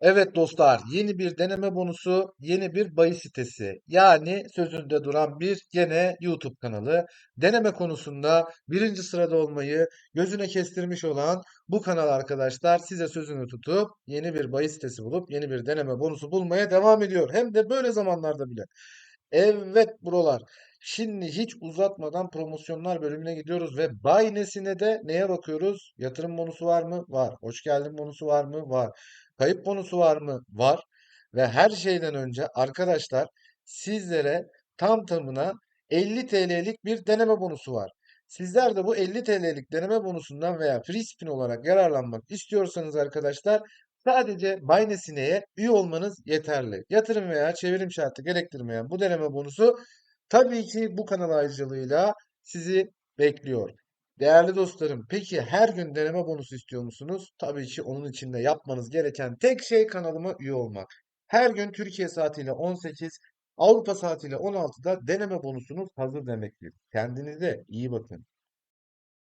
Evet dostlar, yeni bir deneme bonusu, yeni bir bahis sitesi. Yani sözünde duran bir gene YouTube kanalı. Deneme konusunda birinci sırada olmayı gözüne kestirmiş olan bu kanal arkadaşlar size sözünü tutup yeni bir bahis sitesi bulup yeni bir deneme bonusu bulmaya devam ediyor. Hem de böyle zamanlarda bile. Evet buralar. Şimdi hiç uzatmadan promosyonlar bölümüne gidiyoruz ve Baynesine de neye bakıyoruz? Yatırım bonusu var mı? Var. Hoş geldin bonusu var mı? Var. Kayıp bonusu var mı? Var. Ve her şeyden önce arkadaşlar sizlere tam tamına 50 TL'lik bir deneme bonusu var. Sizler de bu 50 TL'lik deneme bonusundan veya free spin olarak yararlanmak istiyorsanız arkadaşlar Sadece Binance'e üye olmanız yeterli. Yatırım veya çevirim şartı gerektirmeyen bu deneme bonusu tabii ki bu kanal ayrıcalığıyla sizi bekliyor. Değerli dostlarım, peki her gün deneme bonusu istiyor musunuz? Tabii ki onun için de yapmanız gereken tek şey kanalıma üye olmak. Her gün Türkiye saatiyle 18, Avrupa saatiyle 16'da deneme bonusunuz hazır demektir. Kendinize iyi bakın.